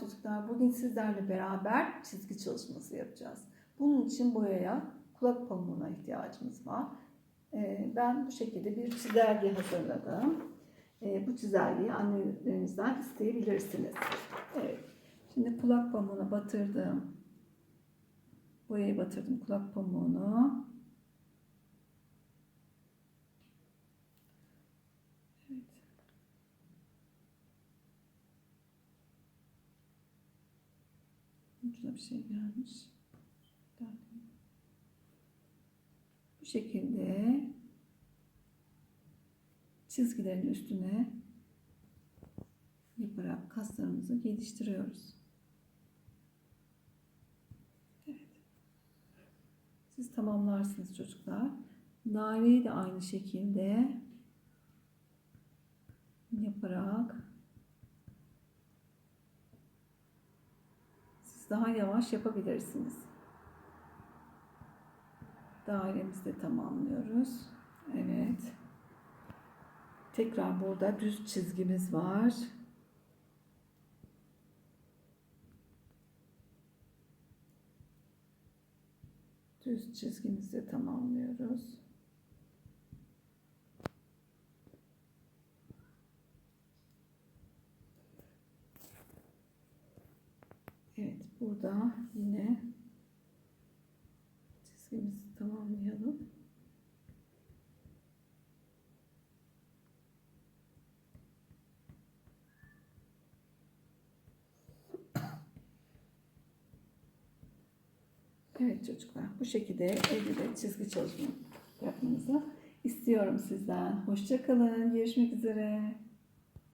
çocuklar. Bugün sizlerle beraber çizgi çalışması yapacağız. Bunun için boyaya kulak pamuğuna ihtiyacımız var. Ee, Ben bu şekilde bir çizelge hazırladım. Ee, Bu çizelgeyi annelerinizden isteyebilirsiniz. Evet. Şimdi kulak pamuğuna batırdım. Boyayı batırdım kulak pamuğunu. Evet. Ucuna bir şey gelmiş. Bu şekilde çizgilerin üstüne yaparak kaslarımızı geliştiriyoruz. Evet. Siz tamamlarsınız çocuklar. Daireyi de aynı şekilde yaparak siz daha yavaş yapabilirsiniz. Dairemizi de tamamlıyoruz. Evet. Tekrar burada düz çizgimiz var. Düz çizgimizi de tamamlıyoruz. Evet, burada yine çizgimizi tamamlayalım. Evet çocuklar, bu şekilde evde de çizgi çalışma yapmanızı istiyorum sizden. Hoşça kalın, görüşmek üzere.